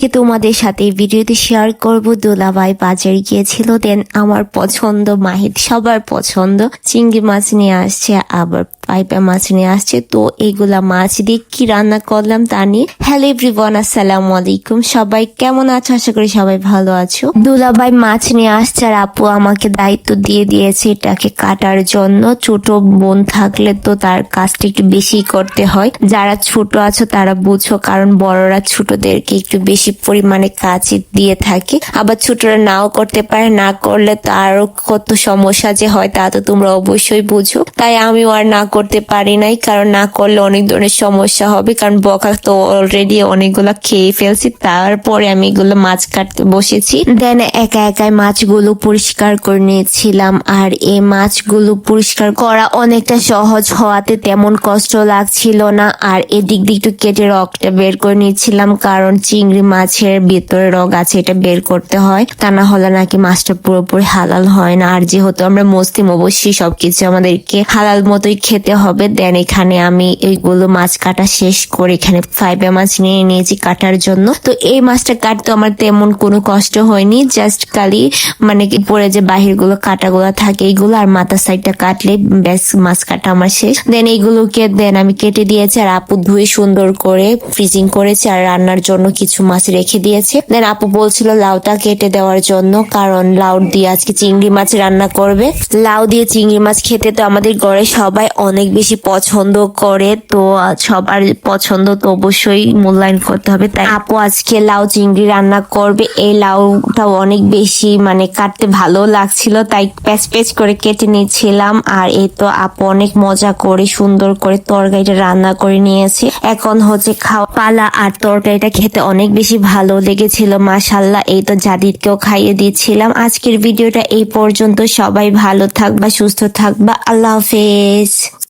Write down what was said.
আজকে তোমাদের সাথে ভিডিওতে শেয়ার করব। দোলাবাই বাজার গিয়েছিল দেন আমার পছন্দ মাহিদ সবার পছন্দ, চিংড়ি মাছ নিয়ে আসছে আবার। পাইপা মাছ নিয়ে আসছে। তো এগুলা মাছ দিয়ে কি রান্না করলাম তা নিয়ে। হ্যালো এভরিওয়ান আসসালামু আলাইকুম। সবাই কেমন আছো? আশা করি সবাই ভালো আছো। দুলাভাই মাছ নিয়ে আসছে আর আপু আমাকে দায়িত্ব দিয়ে দিয়েছে এটাকে কাটার জন্য। ছোট বোন থাকলে তো তার কাজটা একটু বেশি করতে হয়। যারা ছোট আছো তারা বুঝো, কারণ বড়রা ছোটদেরকে একটু বেশি পরিমাণে কাজ দিয়ে থাকে। আবার ছোটরা নাও করতে পারে, না করলে তো আরও কত সমস্যা যে হয় তা তো তোমরা অবশ্যই বুঝো। তাই আমিও আর না করতে পারি নাই, কারণ না করলে অনেক ধরনের সমস্যা হবে, কারণ বকা তো অলরেডি অনেকগুলো খেয়ে ফেলছি, তারপরে আমি এগুলো মাছ কাটতে বসেছি। দেন একা একাই মাছগুলো পরিষ্কার করে নিয়েছিলাম, আর এই মাছগুলো পরিষ্কার করা অনেকটা সহজ হওয়াতে তেমন কষ্ট লাগছিল না, আর এদিক দিক একটু কেটে রগটা বের করে নিচ্ছিলাম কারণ চিংড়ি মাছের ভেতরে রগ আছে, এটা বের করতে হয়, তা না হলে নাকি মাছটা পুরোপুরি হালাল হয় না, আর যেহেতু আমরা মুসলিম, অবশ্যই সবকিছু আমাদেরকে হালাল মতোই খেতে হবে। দেন এখানে আমি এইগুলো মাছ কাটা শেষ করে এখানে ফাইবে মাছ নিয়ে নিয়েছি কাটার জন্য। তো এই মাছটা কাটতে আমার তেমন কোনো কষ্ট হয়নি। জাস্ট কালি মানে কি পরে যে বাহিরগুলো কাটাগুলো থাকে এইগুলো আর মাথা সাইডটা কাটলে ব্যাস মাছ কাটা আমার শেষ। দেন এইগুলোকে দেন আমি কেটে দিয়েছি আর আপু ধুয়ে সুন্দর করে ফ্রিজিং করেছে আর রান্নার জন্য কিছু মাছ রেখে দিয়েছে। দেন আপু বলছিল লাউটা কেটে দেওয়ার জন্য, কারণ লাউ দিয়ে আজকে চিংড়ি মাছ রান্না করবে। লাউ দিয়ে চিংড়ি মাছ খেতে তো আমাদের ঘরে সবাই অনেক বেশি পছন্দ করে, তো সবার পছন্দ তো অবশ্যই মূল্যায়ন করতে হবে। তাই আপু আজকে লাউ চিংড়ি রান্না করবে। এই লাউটাও অনেক বেশি মানে কাটতে ভালো লাগছিল, তাই প্যাচ প্যাচ করে কেটে নিয়েছিলাম আর এই তো আপু অনেক মজা করে, সুন্দর করে তরকারিটা রান্না করে নিয়েছে। এখন হচ্ছে খাওয়া পালা, আর তরকারিটা খেতে অনেক বেশি ভালো লেগেছিল মাসাল্লাহ এই তো জাদিদকেও খাইয়ে দিচ্ছিলাম। আজকের ভিডিওটা এই পর্যন্ত। সবাই ভালো থাকবা, সুস্থ থাকবা। আল্লাহ হাফেজ